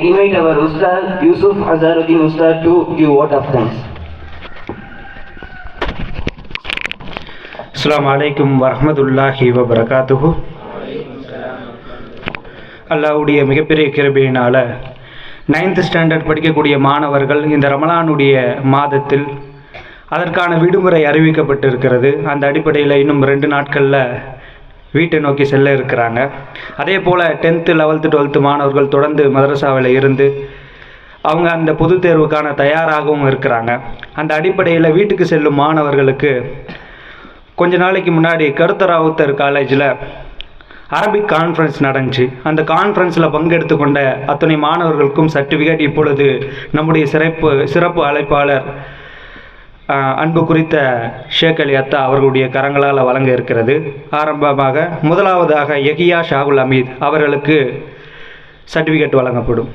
invite our Ustad Yusuf Azaruddin Ustad to give word of thanks. அஸ்லாம் வலைக்கும் வரமதுல்லாஹி வபரகாத்துஹு அல்லாவுடைய மிகப்பெரிய கிருபையினால் நைன்த் ஸ்டாண்டர்ட் படிக்கக்கூடிய மாணவர்கள் இந்த ரமலானுடைய மாதத்தில் அதற்கான விடுமுறை அறிவிக்கப்பட்டிருக்கிறது அந்த அடிப்படையில் இன்னும் ரெண்டு நாட்களில் வீட்டை நோக்கி செல்ல இருக்கிறாங்க. அதே போல் டென்த்து லெவல்த்து டுவெல்த்து மாணவர்கள் தொடர்ந்து மதரசாவில் இருந்து அவங்க அந்த பொது தேர்வுக்கான தயாராகவும் இருக்கிறாங்க. அந்த அடிப்படையில் வீட்டுக்கு செல்லும் மாணவர்களுக்கு கொஞ்ச நாளைக்கு முன்னாடி கருத்தராவுத்தர் காலேஜில் அரபிக் கான்ஃபரன்ஸ் நடந்துச்சு. அந்த கான்ஃபரன்ஸில் பங்கெடுத்து கொண்ட அத்தனை மாணவர்களுக்கும் சர்டிஃபிகேட் இப்பொழுது நம்முடைய சிறப்பு சிறப்பு அழைப்பாளர் அன்பு குறித்த ஷேக் அலி அத்தா அவர்களுடைய கரங்களால் வழங்க இருக்கிறது. ஆரம்பமாக முதலாவதாக யகியா ஷாகுல் அமீத் அவர்களுக்கு சர்டிஃபிகேட் வழங்கப்படும்.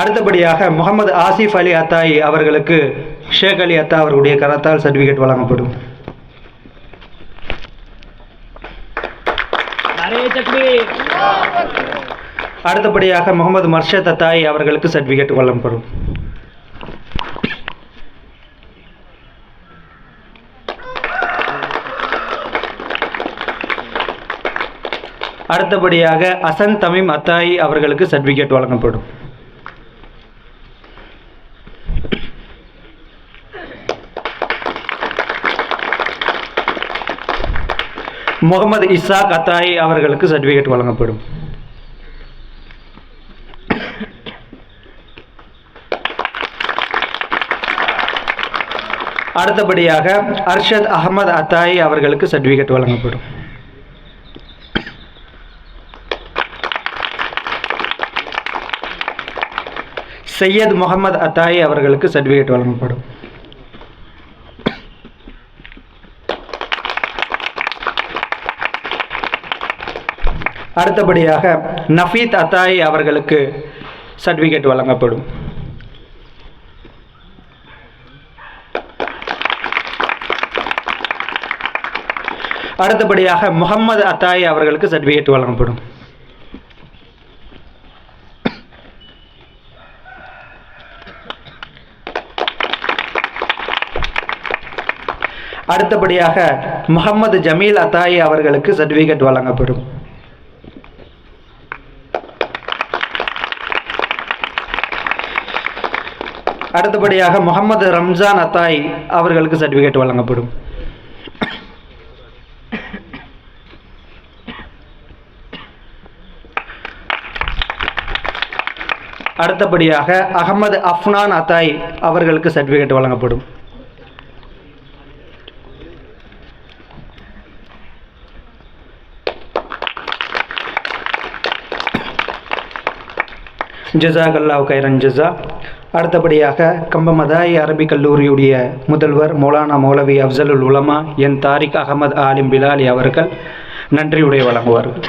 அடுத்தபடியாக முகமது ஆசிஃப் அலி அத்தாயி அவர்களுக்கு ஷேக் அலி அத்தா அவர்களுடைய கரத்தால் சர்டிஃபிகேட் வழங்கப்படும். அடுத்தபடியாக முகமது மர்ஷத் அத்தாயி அவர்களுக்கு சர்டிஃபிகேட் வழங்கப்படும் அடுத்தபடியாக அசன் தமிம் அத்தாயி அவர்களுக்கு சர்டிஃபிகேட் வழங்கப்படும். முகமது இசா அத்தாயி அவர்களுக்கு சர்டிஃபிகேட் வழங்கப்படும். அடுத்தபடியாக அர்ஷத் அகமது அத்தாயி அவர்களுக்கு சர்டிஃபிகேட் வழங்கப்படும். சையத் முகமது அத்தாயி அவர்களுக்கு சர்டிஃபிகேட் வழங்கப்படும். அடுத்தபடியாக நஃபீத் அத்தாயி அவர்களுக்கு சர்டிஃபிகேட் வழங்கப்படும். அடுத்தபடியாக முகமது அத்தாயி அவர்களுக்கு சர்டிஃபிகேட் வழங்கப்படும். அடுத்தபடியாக முகமது ஜமீல் அத்தாயி அவர்களுக்கு சர்டிஃபிகேட் வழங்கப்படும். அடுத்தபடியாக முகமது ரம்ஜான் அத்தாய் அவர்களுக்கு சர்டிஃபிகேட் வழங்கப்படும். அடுத்தபடியாக அகமது அஃப்னான் அத்தாய் அவர்களுக்கு சர்டிஃபிகேட் வழங்கப்படும். ஜசாக் அல்லாஹ் கைரன் ஜஸா. அடுத்தபடியாக கம்பமதாய் அரபிக் கல்லூரியுடைய முதல்வர் மௌலானா மௌலவி அஃசலுல் உலமா என் தாரிக் அகமது ஆலிம் பிலாலி அவர்கள் நன்றியுடைய வழங்குவார்கள்.